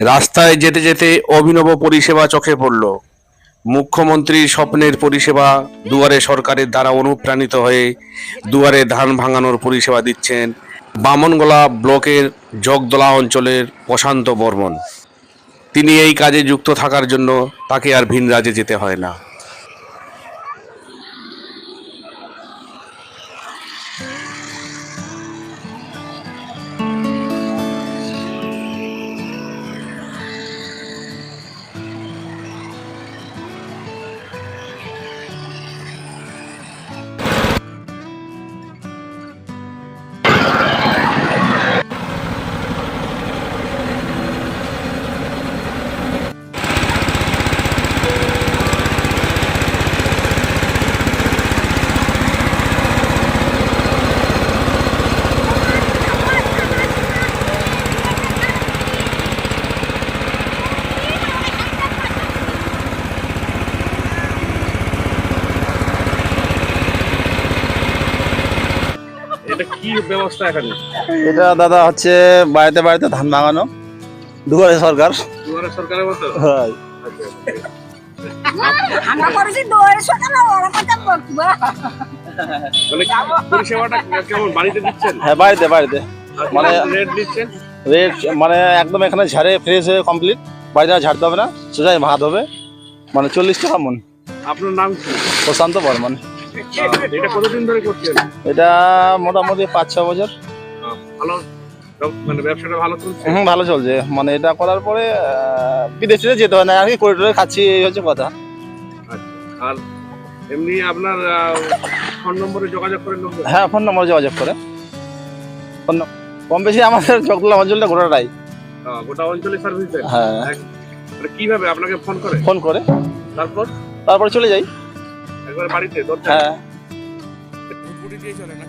রাস্তায় যেতে যেতে অভিনব পরিষেবা চোখে পড়ল। মুখ্যমন্ত্রীর স্বপ্নের পরিষেবা দুয়ারে সরকারের দ্বারা অনুপ্রাণিত হয়ে দুয়ারে ধান ভাঙানোর পরিষেবা দিচ্ছেন বামনগোলা ব্লকের জগদলা অঞ্চলের প্রশান্ত বর্মন। তিনি এই কাজে যুক্ত থাকার জন্য তাকে আর ভিন রাজ্যে যেতে হয় না। এটা কি ব্যবস্থা এখানে? এটা দাদা হচ্ছে বাড়িতে বাড়িতে ধান ভাঙানো। দুয়ারে সরকার। দুয়ারে সরকারের মতো? হয়। আমরা করেছি দৌড়ে সকালে ওরা কথা বলব মানে পরিষেবাটা কেমন? বাড়িতে দিচ্ছেন? হ্যাঁ বাড়িতে বাড়িতে। মানে রেট দিচ্ছেন? রেট মানে একদম এখানে ঝাড়ে ফ্রেশ হয়ে কমপ্লিট বাড়িতে আর ঝাড়তে হবে না। সোজাই ভাত হবে। মানে চল্লিশ টাকা মন। আপনার নাম কি? প্রশান্ত বর্মন। এটা কতদিন ধরে করছেন? এটা মোটামুটি পাঁচ ছ বছর। ভালো? মানে ব্যবসাটা ভালো চলছে? হুম ভালো চলছে। মানে এটা করার পরে বিদেশে যেতে হয় না। আর কি করিডোরে খাচ্ছি এই হচ্ছে কথা। আর এমনি আপনার ফোন নম্বরে যোগাযোগ করে হ্যাঁ ফোন নম্বর যোগাযোগ করে। ফোন কম বেশি আমাদের জগদলা অঞ্চলটা গোটাটাই। গোটা অঞ্চলে সার্ভিস দেন হ্যাঁ। মানে কীভাবে আপনাকে ফোন করে? ফোন করে। তারপর? তারপরে চলে যাই। একবার বাড়িতে হ্যাঁ। দিয়ে চলে না